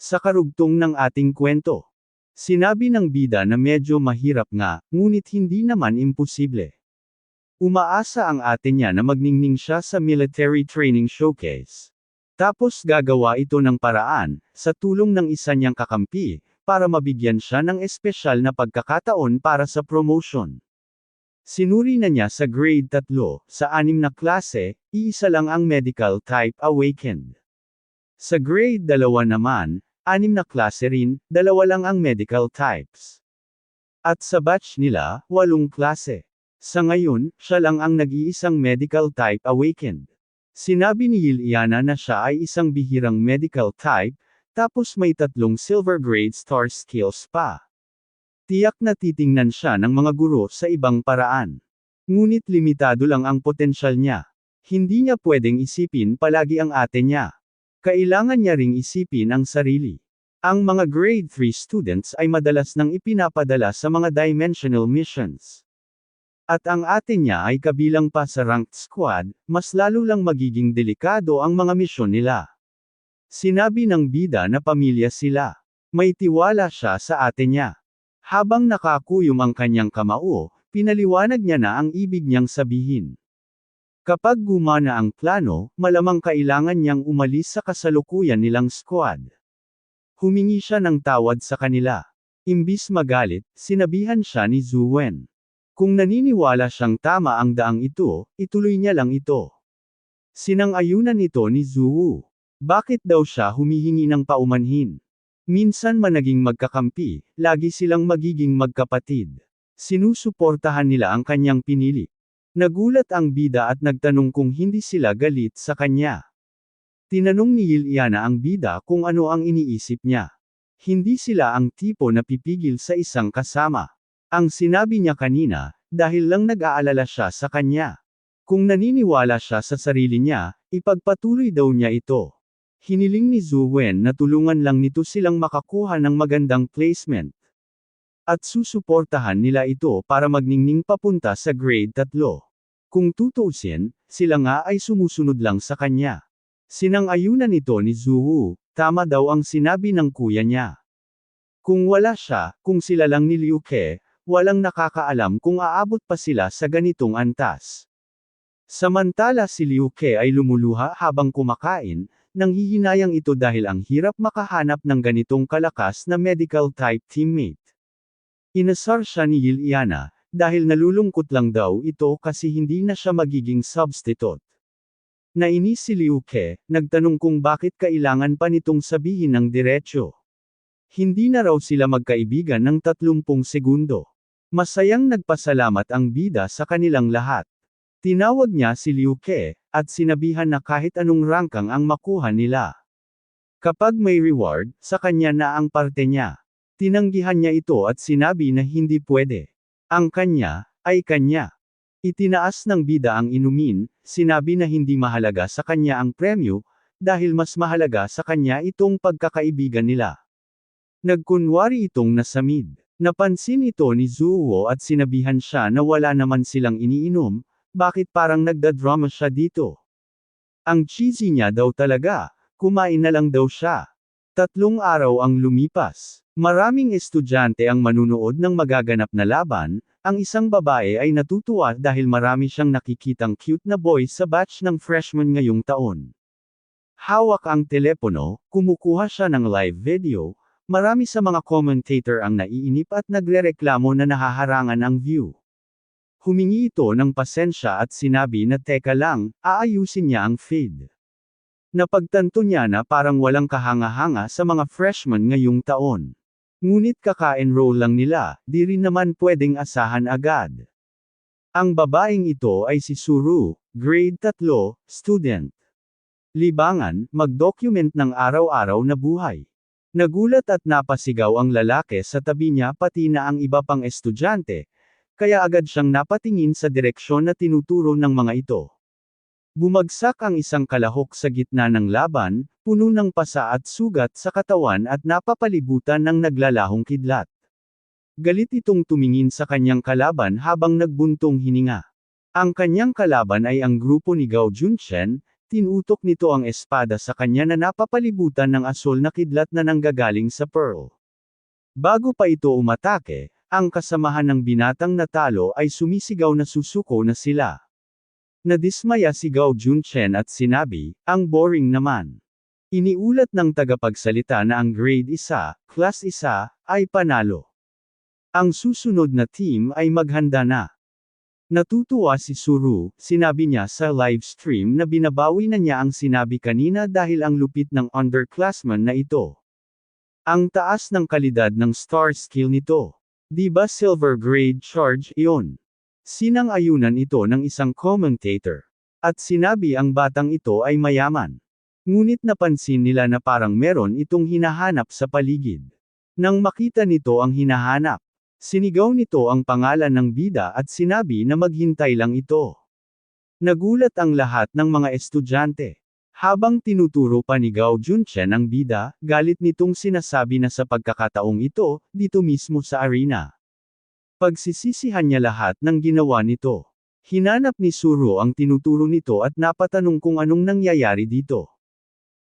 Sa karugtong ng ating kwento. Sinabi ng bida na medyo mahirap nga, ngunit hindi naman imposible. Umaasa ang ate niya na magningning siya sa military training showcase. Tapos gagawa ito ng paraan, sa tulong ng isa niyang kakampi, para mabigyan siya ng espesyal na pagkakataon para sa promotion. Sinuri na niya sa grade 3, sa anim na klase, iisa lang ang medical type awakened. Sa grade 2 naman, anim na klase rin, dalawa lang ang medical types. At sa batch nila, walong klase. Sa ngayon, siya lang ang nag-iisang medical type awakened. Sinabi ni Liliana na siya ay isang bihirang medical type, tapos may tatlong silver grade star skills pa. Tiyak na titingnan siya ng mga guro sa ibang paraan. Ngunit limitado lang ang potensyal niya. Hindi niya pwedeng isipin palagi ang ate niya. Kailangan niya ring isipin ang sarili. Ang mga grade 3 students ay madalas nang ipinapadala sa mga dimensional missions. At ang ate niya ay kabilang pa sa ranked squad, mas lalo lang magiging delikado ang mga misyon nila. Sinabi ng bida na pamilya sila. May tiwala siya sa ate niya. Habang nakakuyom ang kanyang kamao, pinaliwanag niya na ang ibig niyang sabihin. Kapag gumana ang plano, malamang kailangan niyang umalis sa kasalukuyan nilang squad. Humingi siya ng tawad sa kanila. Imbis magalit, sinabihan siya ni Zuwen. Kung naniniwala siyang tama ang daang ito, ituloy niya lang ito. Sinang-ayunan ito ni Zuwu. Bakit daw siya humihingi ng paumanhin? Minsan man naging magkakampi, lagi silang magiging magkapatid. Sinusuportahan nila ang kanyang pinili. Nagulat ang bida at nagtanong kung hindi sila galit sa kanya. Tinanong ni Liliana ang bida kung ano ang iniisip niya. Hindi sila ang tipo na pipigil sa isang kasama. Ang sinabi niya kanina, dahil lang nag-aalala siya sa kanya. Kung naniniwala siya sa sarili niya, ipagpatuloy daw niya ito. Hiniling ni Zuwen na tulungan lang nito silang makakuha ng magandang placement. At susuportahan nila ito para magningning papunta sa grade 3. Kung tutuusin, sila nga ay sumusunod lang sa kanya. Sinang-ayunan ito ni Zuwu, tama daw ang sinabi ng kuya niya. Kung wala siya, kung sila lang ni Liu Ke, walang nakakaalam kung aabot pa sila sa ganitong antas. Samantala si Liu Ke ay lumuluha habang kumakain, nanghihinayang ito dahil ang hirap makahanap ng ganitong kalakas na medical type teammate. Inasar siya ni Liliana, dahil nalulungkot lang daw ito kasi hindi na siya magiging substitute. Nainis si Liu Ke, nagtanong kung bakit kailangan pa nitong sabihin ng diretsyo. Hindi na raw sila magkaibigan ng 30 segundo. Masayang nagpasalamat ang bida sa kanilang lahat. Tinawag niya si Liu Ke, at sinabihan na kahit anong rangkang ang makuha nila. Kapag may reward, sa kanya na ang parte niya. Tinanggihan niya ito at sinabi na hindi pwede. Ang kanya, ay kanya. Itinaas ng bida ang inumin, sinabi na hindi mahalaga sa kanya ang premyo, dahil mas mahalaga sa kanya itong pagkakaibigan nila. Nagkunwari itong nasamid. Napansin ito ni Zuo at sinabihan siya na wala naman silang iniinom, bakit parang nagdadrama siya dito? Ang cheesy niya daw talaga, kumain na lang daw siya. Tatlong araw ang lumipas. Maraming estudyante ang manunood ng magaganap na laban, ang isang babae ay natutuwa dahil marami siyang nakikitang cute na boy sa batch ng freshman ngayong taon. Hawak ang telepono, kumukuha siya ng live video, Marami sa mga commentator ang naiinip at nagrereklamo na nahaharangan ang view. Humingi ito ng pasensya at sinabi na teka lang, aayusin niya ang feed. Napagtanto niya na parang walang kahanga-hanga sa mga freshman ngayong taon. Ngunit kaka-enroll lang nila, di rin naman pwedeng asahan agad. Ang babaeng ito ay si Suru, grade 3, student. Libangan, mag-document ng araw-araw na buhay. Nagulat at napasigaw ang lalaki sa tabi niya pati na ang iba pang estudyante, kaya agad siyang napatingin sa direksyon na tinuturo ng mga ito. Bumagsak ang isang kalahok sa gitna ng laban, puno ng pasa at sugat sa katawan at napapalibutan ng naglalahong kidlat. Galit itong tumingin sa kanyang kalaban habang nagbuntong hininga. Ang kanyang kalaban ay ang grupo ni Gao Junchen, Tinutok nito ang espada sa kanya na napapalibutan ng asol na kidlat na nanggagaling sa pearl. Bago pa ito umatake, ang kasamahan ng binatang natalo ay sumisigaw na susuko na sila. Nadismaya si Gao Junchen at sinabi, ang boring naman. Iniulat ng tagapagsalita na ang grade 1, class 1, ay panalo. Ang susunod na team ay maghanda na. Natutuwa si Suru, sinabi niya sa live stream na binabawi na niya ang sinabi kanina dahil ang lupit ng underclassman na ito. Ang taas ng kalidad ng star skill nito. Di ba silver grade charge iyon? Sinang-ayunan ito ng isang commentator. At sinabi ang batang ito ay mayaman. Ngunit napansin nila na parang meron itong hinahanap sa paligid. Nang makita nito ang hinahanap, Sinigaw nito ang pangalan ng bida at sinabi na maghintay lang ito. Nagulat ang lahat ng mga estudyante. Habang tinuturo pa ni Gao Junchen ang bida, galit nitong sinasabi na sa pagkakataong ito, dito mismo sa arena. Pagsisisihan niya lahat ng ginawa nito. Hinanap ni Suro ang tinuturo nito at napatanong kung anong nangyayari dito.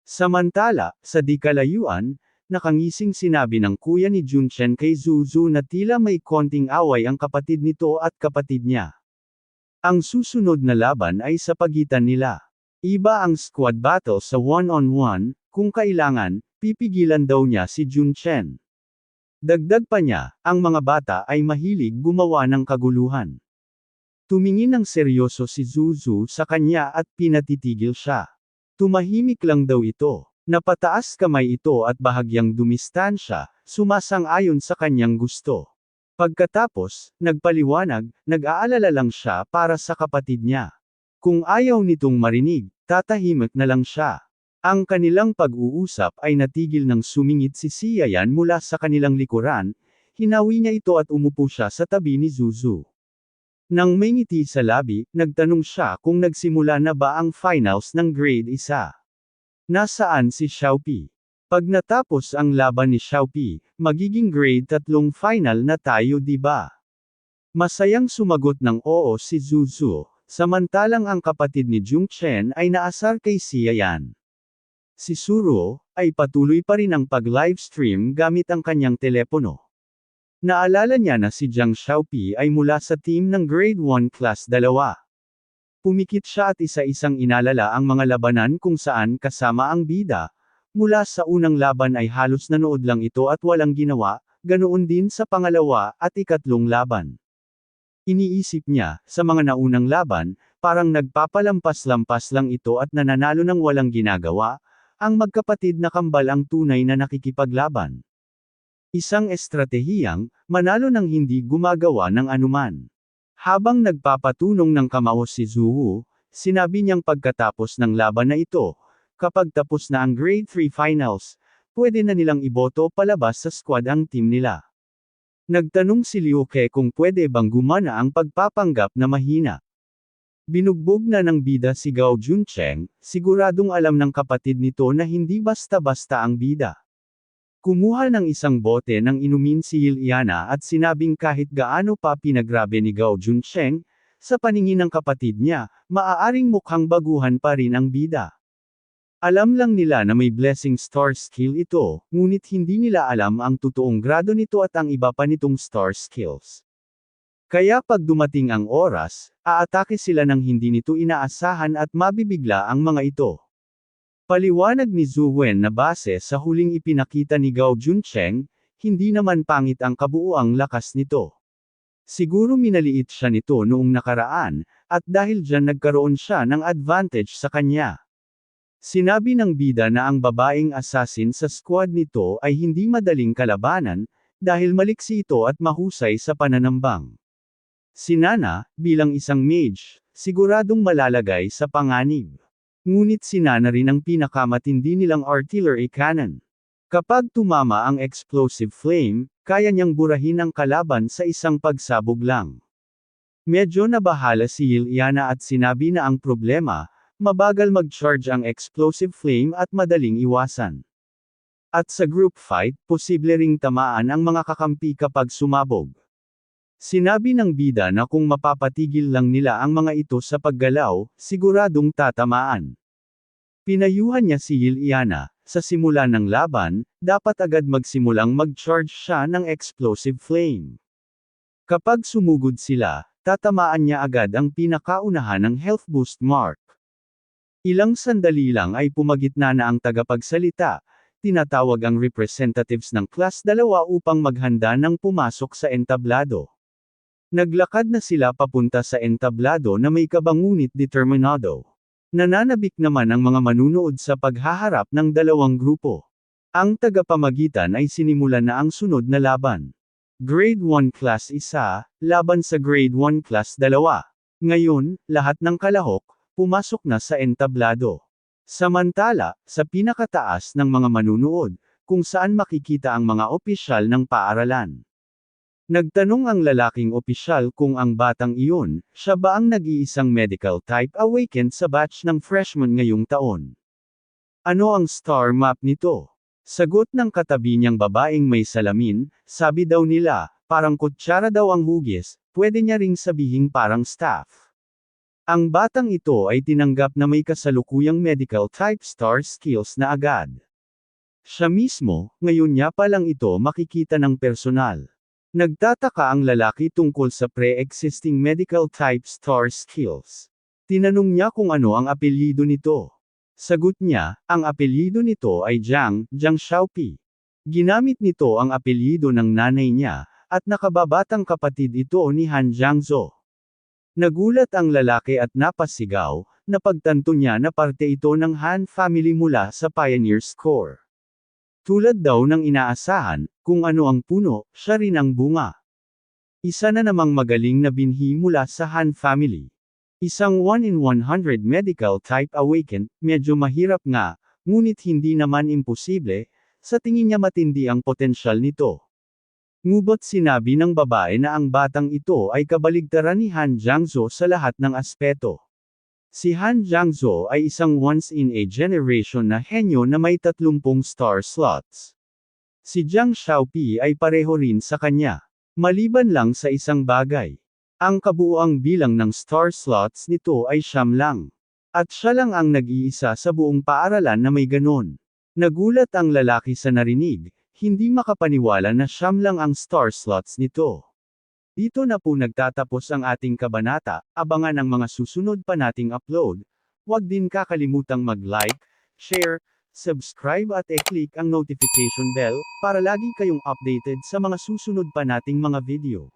Samantala, sa di kalayuan, Nakangising sinabi ng kuya ni Junchen kay Zuzu na tila may konting away ang kapatid nito at kapatid niya. Ang susunod na laban ay sa pagitan nila. Iba ang squad battle sa one-on-one, kung kailangan, pipigilan daw niya si Junchen. Dagdag pa niya, ang mga bata ay mahilig gumawa ng kaguluhan. Tumingin ng seryoso si Zuzu sa kanya at pinatitigil siya. Tumahimik lang daw ito. Napataas kamay ito at bahagyang dumistansya, sumasang-ayon sa kanyang gusto. Pagkatapos, nagpaliwanag, nag-aalala lang siya para sa kapatid niya. Kung ayaw nitong marinig, tatahimik na lang siya. Ang kanilang pag-uusap ay natigil ng sumingit si Siyayan mula sa kanilang likuran, hinawi niya ito at umupo siya sa tabi ni Zuzu. Nang may ngiti sa labi, nagtanong siya kung nagsimula na ba ang finals ng grade 1. Nasaan si Xiaopi? Pag natapos ang laban ni Xiaopi, magiging grade tatlong final na tayo di ba? Masayang sumagot ng oo si Zuzu, samantalang ang kapatid ni Jung Chen ay naasar kay Siayan. Si Suro, ay patuloy pa rin ang pag-livestream gamit ang kanyang telepono. Naalala niya na si Jiang Xiaopi ay mula sa team ng Grade 1 Class 2. Pumikit siya at isa-isang inalala ang mga labanan kung saan kasama ang bida. Mula sa unang laban ay halos nanood lang ito at walang ginawa, ganoon din sa pangalawa at ikatlong laban. Iniisip niya, sa mga naunang laban, parang nagpapalampas-lampas lang ito at nananalo ng walang ginagawa, ang magkapatid na kambal ang tunay na nakikipaglaban. Isang estratehiyang, manalo ng hindi gumagawa ng anuman. Habang nagpapatunong ng kamao si Zuwu, sinabi niyang pagkatapos ng laban na ito, kapag tapos na ang Grade 3 Finals, pwede na nilang iboto palabas sa squad ang team nila. Nagtanong si Liu Ke kung pwede bang gumana ang pagpapanggap na mahina. Binugbog na ng bida si Gao Juncheng, siguradong alam ng kapatid nito na hindi basta-basta ang bida. Kumuha ng isang bote ng inumin si Iliana at sinabing kahit gaano pa pinagrabe ni Gao Junsheng, sa paningin ng kapatid niya, maaaring mukhang baguhan pa rin ang bida. Alam lang nila na may blessing star skill ito, ngunit hindi nila alam ang totoong grado nito at ang iba pa nitong star skills. Kaya pag dumating ang oras, aatake sila ng hindi nito inaasahan at mabibigla ang mga ito. Paliwanag ni Zhu Wen na base sa huling ipinakita ni Gao Juncheng, hindi naman pangit ang kabuuang lakas nito. Siguro minaliit siya nito noong nakaraan, at dahil dyan nagkaroon siya ng advantage sa kanya. Sinabi ng bida na ang babaeng assassin sa squad nito ay hindi madaling kalabanan, dahil maliksi ito at mahusay sa pananambang. Si Nana, bilang isang mage, siguradong malalagay sa panganib. Ngunit sinana rin ang pinakamatindi nilang artillery cannon. Kapag tumama ang explosive flame, kaya niyang burahin ang kalaban sa isang pagsabog lang. Medyo nabahala si Iliana at sinabi na ang problema, mabagal mag-charge ang explosive flame at madaling iwasan. At sa group fight, posible ring tamaan ang mga kakampi kapag sumabog. Sinabi ng bida na kung mapapatigil lang nila ang mga ito sa paggalaw, siguradong tatamaan. Pinayuhan niya si Liliana, sa simula ng laban, dapat agad magsimulang mag-charge siya ng explosive flame. Kapag sumugod sila, tatamaan niya agad ang pinakaunahan ng health boost mark. Ilang sandali lang ay pumagitna na ang tagapagsalita, tinatawag ang representatives ng class 2 upang maghanda ng pumasok sa entablado. Naglakad na sila papunta sa entablado na may kabangunit determinado. Nananabik naman ang mga manunood sa paghaharap ng dalawang grupo. Ang tagapamagitan ay sinimulan na ang sunod na laban. Grade 1 Class 1, laban sa Grade 1 Class 2. Ngayon, lahat ng kalahok, pumasok na sa entablado. Samantala, sa pinakataas ng mga manunood, kung saan makikita ang mga opisyal ng paaralan. Nagtanong ang lalaking opisyal kung ang batang iyon, siya ba ang nag-iisang medical type awakened sa batch ng freshman ngayong taon. Ano ang star map nito? Sagot ng katabi niyang babaeng may salamin, sabi daw nila, parang kutsara daw ang hugis, pwede niya ring sabihing parang staff. Ang batang ito ay tinanggap na may kasalukuyang medical type star skills na agad. Siya mismo, ngayon niya pa lang ito makikita ng personal. Nagtataka ang lalaki tungkol sa pre-existing medical type star skills. Tinanong niya kung ano ang apelyido nito. Sagot niya, ang apelyido nito ay Jiang, Jiang Xiaopi. Ginamit nito ang apelyido ng nanay niya, at nakababatang kapatid ito ni Han Jiangzhou. Nagulat ang lalaki at napasigaw, napagtanto niya na parte ito ng Han family mula sa Pioneers Corps. Tulad daw ng inaasahan, kung ano ang puno, siya rin ang bunga. Isa na namang magaling na binhi mula sa Han family. Isang 1 in 100 medical type awakened, medyo mahirap nga, ngunit hindi naman imposible, sa tingin niya matindi ang potensyal nito. Ngubot sinabi ng babae na ang batang ito ay kabaligtaran ni Han Jiangzhou sa lahat ng aspeto. Si Han Jiangzhou ay isang once-in-a-generation na henyo na may 30 star slots. Si Jiang Xiaopi ay pareho rin sa kanya. Maliban lang sa isang bagay. Ang kabuuang bilang ng star slots nito ay siyam lang. At siya lang ang nag-iisa sa buong paaralan na may ganon. Nagulat ang lalaki sa narinig, hindi makapaniwala na siyam lang ang star slots nito. Dito na po nagtatapos ang ating kabanata, abangan ang mga susunod pa nating upload. Huwag din kakalimutang mag-like, share, subscribe at e-click ang notification bell, para lagi kayong updated sa mga susunod pa nating mga video.